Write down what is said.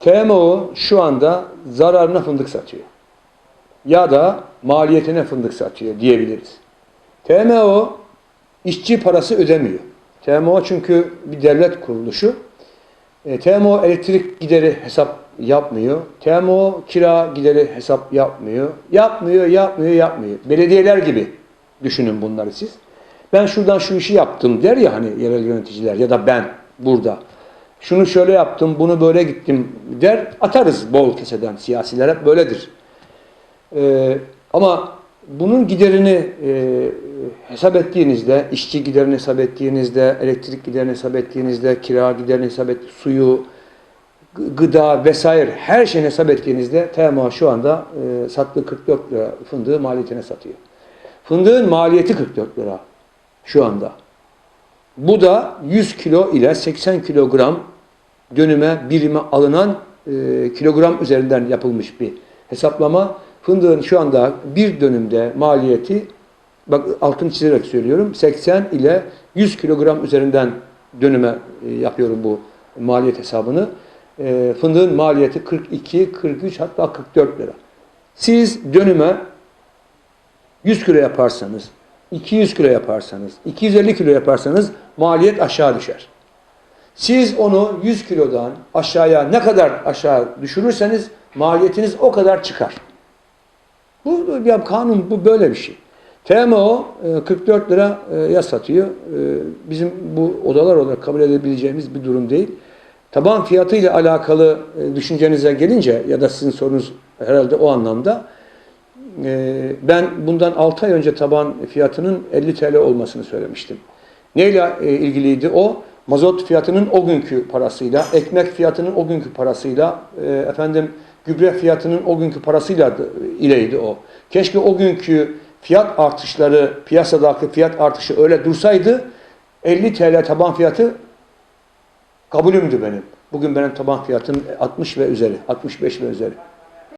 TMO şu anda zararına fındık satıyor. Ya da maliyetine fındık satıyor diyebiliriz. TMO işçi parası ödemiyor. TMO çünkü bir devlet kuruluşu. E, TMO elektrik gideri hesap yapmıyor. TMO kira gideri hesap yapmıyor. Yapmıyor, yapmıyor, yapmıyor. Belediyeler gibi düşünün bunları siz. Ben şuradan şu işi yaptım der ya hani yerel yöneticiler ya da ben burada. Şunu şöyle yaptım, bunu böyle gittim der. Atarız bol keseden siyasiler hep böyledir. Ee, ama bunun giderini e, hesap ettiğinizde, işçi giderini hesap ettiğinizde, elektrik giderini hesap ettiğinizde, kira giderini hesap et, suyu, gı- gıda vesaire her şeyini hesap ettiğinizde TMA şu anda e, sattığı 44 lira fındığı maliyetine satıyor. Fındığın maliyeti 44 lira şu anda. Bu da 100 kilo ile 80 kilogram dönüme birime alınan e, kilogram üzerinden yapılmış bir hesaplama. Fındığın şu anda bir dönümde maliyeti, bak altını çizerek söylüyorum, 80 ile 100 kilogram üzerinden dönüme e, yapıyorum bu maliyet hesabını. E, fındığın maliyeti 42, 43 hatta 44 lira. Siz dönüme 100 kilo yaparsanız, 200 kilo yaparsanız, 250 kilo yaparsanız maliyet aşağı düşer. Siz onu 100 kilodan aşağıya ne kadar aşağı düşürürseniz maliyetiniz o kadar çıkar. Bu ya kanun bu böyle bir şey. TMO e, 44 liraya satıyor. E, Bizim bu odalar olarak kabul edebileceğimiz bir durum değil. Taban fiyatı ile alakalı e, düşüncenize gelince ya da sizin sorunuz herhalde o anlamda e, ben bundan 6 ay önce taban fiyatının 50 TL olmasını söylemiştim. Neyle e, ilgiliydi o? Mazot fiyatının o günkü parasıyla, ekmek fiyatının o günkü parasıyla, e, efendim gübre fiyatının o günkü parasıyla ileydi o. Keşke o günkü fiyat artışları, piyasadaki fiyat artışı öyle dursaydı 50 TL taban fiyatı kabulümdü benim. Bugün benim taban fiyatım 60 ve üzeri, 65 ve üzeri.